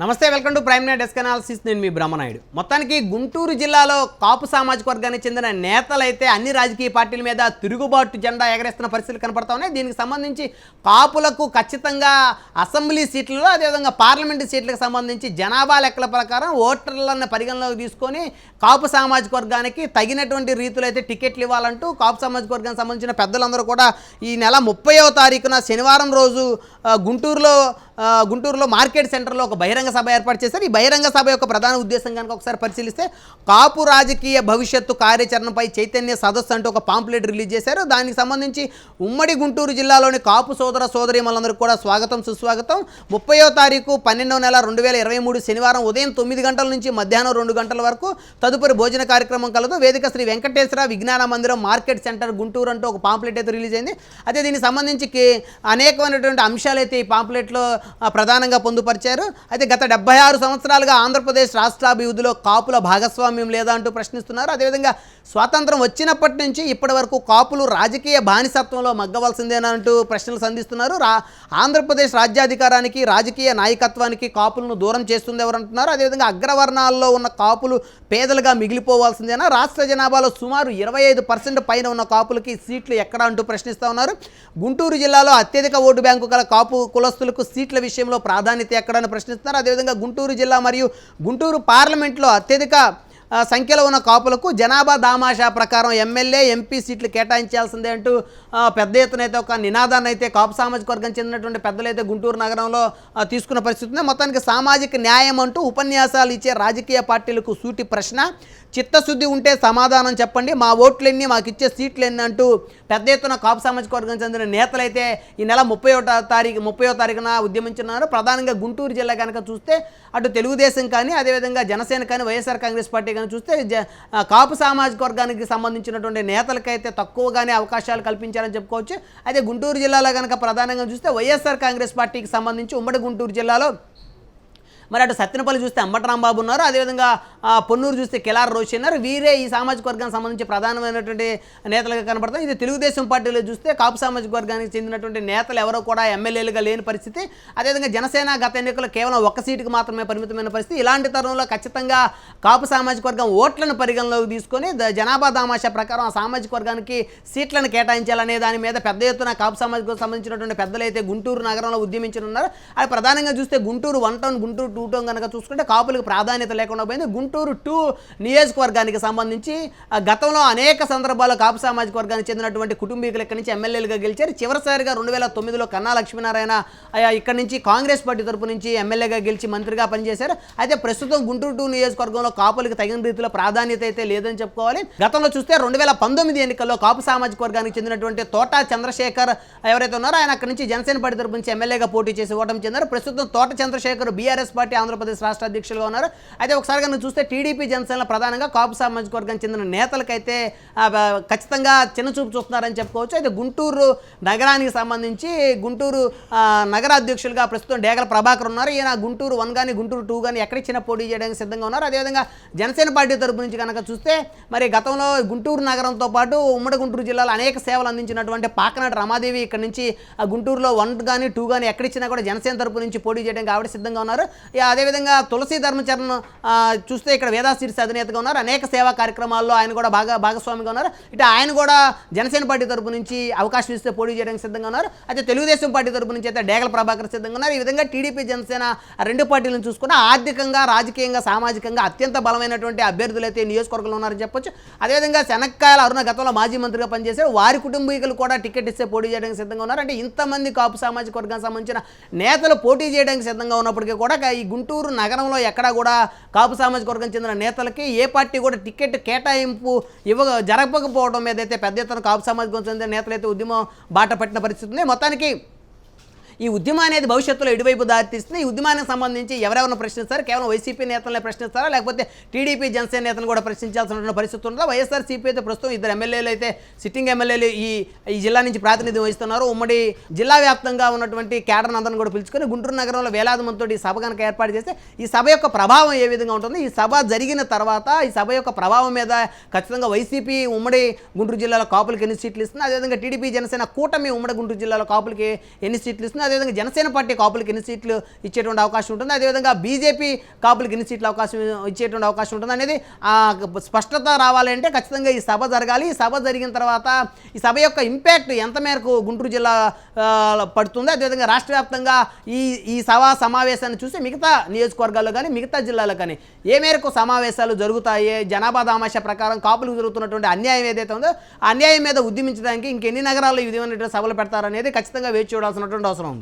నమస్తే welcome to prime night desk analysis. నేను మీ బ్రహ్మనాయుడు. మొత్తానికి గుంటూరు జిల్లాలో కాపు సామాజిక వర్గానికి చెందిన నేతలైతే అన్ని రాజకీయ పార్టీల మీద తిరుగుబాటు జెండా ఎగరేస్తున్న పరిస్థితులు కనపడతా ఉన్నాయి. దీనికి సంబంధించి కాపులకు ఖచ్చితంగా అసెంబ్లీ సీట్లలో అదేవిధంగా పార్లమెంటు సీట్లకు సంబంధించి జనాభా లెక్కల ప్రకారం ఓటర్లను పరిగణలోకి తీసుకొని కాపు సామాజిక వర్గానికి తగినటువంటి రీతిలో అయితే టికెట్లు ఇవ్వాలంటూ కాపు సామాజిక వర్గానికి సంబంధించిన పెద్దలందరూ కూడా ఈ నెల ముప్పైవ తారీఖున శనివారం రోజు గుంటూరులో గుంటూరులో మార్కెట్ సెంటర్లో ఒక బహిరంగ సభ ఏర్పాటు చేశారు. ఈ బహిరంగ సభ యొక్క ప్రధాన ఉద్దేశం కనుక ఒకసారి పరిశీలిస్తే కాపు రాజకీయ భవిష్యత్తు కార్యాచరణపై చైతన్య సదస్సు అంటూ ఒక పాంప్లెట్ రిలీజ్ చేశారు. దానికి సంబంధించి ఉమ్మడి గుంటూరు జిల్లాలోని కాపు సోదర సోదరీమలందరికీ కూడా స్వాగతం సుస్వాగతం. ముప్పయో తారీఖు పన్నెండవ నెల రెండు వేల ఇరవై మూడు శనివారం ఉదయం తొమ్మిది గంటల నుంచి మధ్యాహ్నం రెండు గంటల వరకు తదుపరి భోజన కార్యక్రమం కలదు. వేదిక శ్రీ వెంకటేశ్వర విజ్ఞాన మందిరం మార్కెట్ సెంటర్ గుంటూరు అంటూ ఒక పాంప్లెట్ అయితే రిలీజ్ అయింది. అయితే దీనికి సంబంధించి అనేకమైనటువంటి అంశాలు అయితే ఈ పాంప్లెట్లో ప్రధానంగా పొందుపరిచారు. అయితే గత డెబ్బై ఆరు సంవత్సరాలుగా ఆంధ్రప్రదేశ్ రాష్ట్రాభివృద్ధిలో కాపుల భాగస్వామ్యం లేదా అంటూ ప్రశ్నిస్తున్నారు. అదేవిధంగా స్వాతంత్రం వచ్చినప్పటి నుంచి ఇప్పటి వరకు కాపులు రాజకీయ బానిసత్వంలో మగ్గవలసిందేనంటూ ప్రశ్నలు సంధిస్తున్నారు. రా ఆంధ్రప్రదేశ్ రాజ్యాధికారానికి రాజకీయ నాయకత్వానికి కాపులను దూరం చేస్తుంది ఎవరంటున్నారు అదేవిధంగా అగ్రవర్ణాల్లో ఉన్న కాపులు పేదలుగా మిగిలిపోవాల్సిందేనా? రాష్ట్ర జనాభాలో సుమారు ఇరవై ఐదు పర్సెంట్ పైన ఉన్న కాపులకి సీట్లు ఎక్కడ అంటూ ప్రశ్నిస్తూ ఉన్నారు. గుంటూరు జిల్లాలో అత్యధిక ఓటు బ్యాంకు గల కాపు కులస్తులకు సీట్ల విషయంలో ప్రాధాన్యత ఎక్కడని ప్రశ్నిస్తున్నారు. అదేవిధంగా గుంటూరు జిల్లా మరియు గుంటూరు పార్లమెంట్లో అత్యధిక సంఖ్యలో ఉన్న కాపులకు జనాభా దామాషా ప్రకారం ఎమ్మెల్యే ఎంపీ సీట్లు కేటాయించాల్సిందే అంటూ పెద్ద ఎత్తున అయితే ఒక నినాదాన్ని అయితే కాపు సామాజిక వర్గం చెందినటువంటి పెద్దలైతే గుంటూరు నగరంలో తీసుకున్న పరిస్థితి ఉంది. మొత్తానికి సామాజిక న్యాయం అంటూ ఉపన్యాసాలు ఇచ్చే రాజకీయ పార్టీలకు సూటి ప్రశ్న. చిత్తశుద్ధి ఉంటే సమాధానం చెప్పండి. మా ఓట్లు ఎన్ని మాకు ఇచ్చే సీట్లు ఎన్ని అంటూ పెద్ద ఎత్తున కాపు సామాజిక వర్గం చెందిన నేతలైతే ఈ నెల ముప్పై ఒకటో తారీఖు ముప్పయో తారీఖున ఉద్యమించున్నారు. ప్రధానంగా గుంటూరు జిల్లా కనుక చూస్తే అటు తెలుగుదేశం కానీ అదేవిధంగా జనసేన కానీ వైఎస్ఆర్ కాంగ్రెస్ పార్టీ కానీ చూస్తే జ- కాపు సామాజిక వర్గానికి సంబంధించినటువంటి నేతలకైతే తక్కువగానే అవకాశాలు కల్పించారని చెప్పుకోవచ్చు. అయితే గుంటూరు జిల్లాలో కనుక ప్రధానంగా చూస్తే వైఎస్ఆర్ కాంగ్రెస్ పార్టీకి సంబంధించి ఉమ్మడి గుంటూరు జిల్లాలో మరి అటు సత్యనపల్లి చూస్తే అంబటరాంబాబు ఉన్నారు అదేవిధంగా పొన్నూరు చూస్తే కెలార్ రోషి ఉన్నారు. వీరే ఈ సామాజిక వర్గానికి సంబంధించి ప్రధానమైనటువంటి నేతలుగా కనపడతారు ఇది తెలుగుదేశం పార్టీలో చూస్తే కాపు సామాజిక వర్గానికి చెందినటువంటి నేతలు ఎవరో కూడా ఎమ్మెల్యేలుగా లేని పరిస్థితి. అదేవిధంగా జనసేన గత ఎన్నికల్లో కేవలం ఒక్క సీటుకు మాత్రమే పరిమితమైన పరిస్థితి. ఇలాంటి తరుణంలో ఖచ్చితంగా కాపు సామాజిక వర్గం ఓట్లను పరిగణలోకి తీసుకొని జనాభా దామాషా ప్రకారం ఆ సామాజిక వర్గానికి సీట్లను కేటాయించాలనే దాని మీద పెద్ద ఎత్తున కాపు సామాజిక సంబంధించినటువంటి పెద్దలు అయితే గుంటూరు నగరంలో ఉద్యమించనున్నారు. అది ప్రధానంగా చూస్తే Guntur one town Guntur two town కనుక చూసుకుంటే కాపులకు ప్రాధాన్యత లేకుండా పోయింది. గుంటూరు టూ నియోజకవర్గానికి సంబంధించి గతంలో అనేక సందర్భాల్లో కాపు సామాజిక వర్గానికి చెందినటువంటి కుటుంబీకులు ఇక్కడి నుంచి ఎమ్మెల్యేలుగా గెలిచారు. చివరిసారిగా రెండు వేల తొమ్మిదిలో కన్నా లక్ష్మీనారాయణ ఇక్కడి నుంచి కాంగ్రెస్ పార్టీ తరపు నుంచి ఎమ్మెల్యేగా గెలిచి మంత్రిగా పనిచేశారు. అయితే ప్రస్తుతం గుంటూరు టూ నియోజకవర్గంలో కాపులకు తగిన రీతిలో ప్రాధాన్యత అయితే లేదని చెప్పుకోవాలి. గతంలో చూస్తే రెండు వేల పంతొమ్మిది ఎన్నికల్లో కాపు సామాజిక వర్గానికి చెందినటువంటి తోట చంద్రశేఖర్ ఎవరైతే ఉన్నారో ఆయన అక్కడి నుంచి జనసేన పార్టీ తరపు నుంచి ఎమ్మెల్యేగా పోటీ చేసి ఓటమి చెందారు. ప్రస్తుతం తోట చంద్రశేఖర్ బీఆర్ఎస్ పార్టీ ఆంధ్రప్రదేశ్ రాష్ట్ర అధ్యక్షులుగా ఉన్నారు. అయితే ఒకసారి కనుక చూస్తే టీడీపీ జనసేన ప్రధానంగా కాపు సామాజిక వర్గం చెందిన నేతలకైతే ఖచ్చితంగా చిన్న చూపు చూస్తున్నారని చెప్పుకోవచ్చు. అయితే గుంటూరు నగరానికి సంబంధించి గుంటూరు నగర అధ్యక్షులుగా ప్రస్తుతం డేగల ప్రభాకర్ ఉన్నారు. ఈయన గుంటూరు వన్ కానీ గుంటూరు టూ కానీ ఎక్కడిచ్చిన పోటీ చేయడానికి సిద్ధంగా ఉన్నారు. అదేవిధంగా జనసేన పార్టీ తరపు నుంచి కనుక చూస్తే మరి గతంలో గుంటూరు నగరంతో పాటు ఉమ్మడి గుంటూరు జిల్లాలో అనేక సేవలు అందించినటువంటి పాకనాటి రమాదేవి ఇక్కడ నుంచి గుంటూరులో వన్ కానీ టూ కానీ ఎక్కడిచ్చినా కూడా జనసేన తరపు నుంచి పోటీ చేయడానికి ఆవిడ సిద్ధంగా ఉన్నారు. అదేవిధంగా తులసి ధర్మచరణ్ చూస్తే ఇక్కడ వేదా అధినేతగా ఉన్నారు. అనేక సేవా కార్యక్రమాల్లో ఆయన కూడా బాగా భాగస్వామిగా ఉన్నారు. ఇటు ఆయన కూడా జనసేన పార్టీ తరపు నుంచి అవకాశం ఇస్తే పోటీ చేయడానికి సిద్ధంగా ఉన్నారు. అయితే తెలుగుదేశం పార్టీ తరపు నుంచి అయితే డేగల ప్రభాకర్ సిద్ధంగా ఉన్నారు. ఈ విధంగా టీడీపీ జనసేన రెండు పార్టీలను చూసుకున్న ఆర్థికంగా రాజకీయంగా సామాజికంగా అత్యంత బలమైనటువంటి అభ్యర్థులు అయితే నియోజకవర్గంలో ఉన్నారని చెప్పొచ్చు. అదేవిధంగా శనక్కాయల అరుణ గతంలో మాజీ మంత్రిగా పనిచేశారు. వారి కుటుంబీకులు కూడా టికెట్ ఇస్తే పోటీ చేయడానికి సిద్ధంగా ఉన్నారు. అంటే ఇంతమంది కాపు సామాజిక వర్గానికి సంబంధించిన నేతలు పోటీ చేయడానికి సిద్ధంగా ఉన్నప్పటికీ కూడా ఈ గుంటూరు నగరంలో ఎక్కడా కూడా కాపు సామాజిక వర్గం చెందిన నేతలకి ఏ పార్టీ కూడా టికెట్ కేటాయింపు ఇవ్వ జరగకపోవడం మీద అయితే పెద్ద ఎత్తున కాపు సామాజిక వర్గం చెందిన నేతలైతే ఉద్యమం బాట పట్టిన పరిస్థితి ఉంది. మొత్తానికి ఈ ఉద్యమం అనేది భవిష్యత్తులో ఎటువైపు దారితీస్తుంది. ఈ ఉద్యమానికి సంబంధించి ఎవరెవరిని ప్రశ్నిస్తారు? కేవలం వైసీపీ నేతలనే ప్రశ్నిస్తారా? లేకపోతే టీడీపీ జనసేన నేతను కూడా ప్రశ్నించాల్సిన పరిస్థితి ఉంటుందా వైఎస్ఆర్ అయితే ప్రస్తుతం ఇద్దరు ఎమ్మెల్యేలు అయితే సిట్టింగ్ ఎమ్మెల్యేలు ఈ ఈ జిల్లా నుంచి ప్రాతినిధ్యం వహిస్తున్నారు. ఉమ్మడి జిల్లా వ్యాప్తంగా ఉన్నటువంటి కేడర్ అందరిని కూడా పిలుచుకొని గుంటూరు నగరంలో వేలాది మందితో ఈ సభ కనుక ఏర్పాటు చేస్తే ఈ సభ యొక్క ప్రభావం ఏ విధంగా ఉంటుంది? ఈ సభ జరిగిన తర్వాత ఈ సభ యొక్క ప్రభావం మీద ఖచ్చితంగా వైసీపీ ఉమ్మడి గుంటూరు జిల్లాలో కాపులకి ఎన్ని సీట్లు ఇస్తుంది? అదేవిధంగా టీడీపీ జనసేన కూటమి ఉమ్మడి గుంటూరు జిల్లాలో కాపులకి ఎన్ని సీట్లు ఇస్తుంది? అదేవిధంగా జనసేన పార్టీ కాపులకు ఎన్ని సీట్లు ఇచ్చేటువంటి అవకాశం ఉంటుంది అదేవిధంగా బీజేపీ కాపులకు ఎన్ని సీట్లు అవకాశం ఇచ్చేటువంటి అవకాశం ఉంటుంది అనేది స్పష్టత రావాలంటే ఖచ్చితంగా ఈ సభ జరగాలి. ఈ సభ జరిగిన తర్వాత ఈ సభ యొక్క ఇంపాక్ట్ ఎంత మేరకు గుంటూరు జిల్లా పడుతుంది అదేవిధంగా రాష్ట్ర వ్యాప్తంగా ఈ ఈ సభా సమావేశాన్ని చూసి మిగతా నియోజకవర్గాల్లో కానీ మిగతా జిల్లాలో కానీ ఏ మేరకు సమావేశాలు జరుగుతాయి జనాభా దామాష ప్రకారం కాపులకు జరుగుతున్నటువంటి అన్యాయం ఏదైతే ఉందో ఆ అన్యాయం మీద ఉద్యమించడానికి ఇంకెన్ని నగరాల్లో ఈ విధమైనటువంటి సభలు పెడతారనేది ఖచ్చితంగా వేచి చూడాల్సినటువంటి అవసరం ఉంది.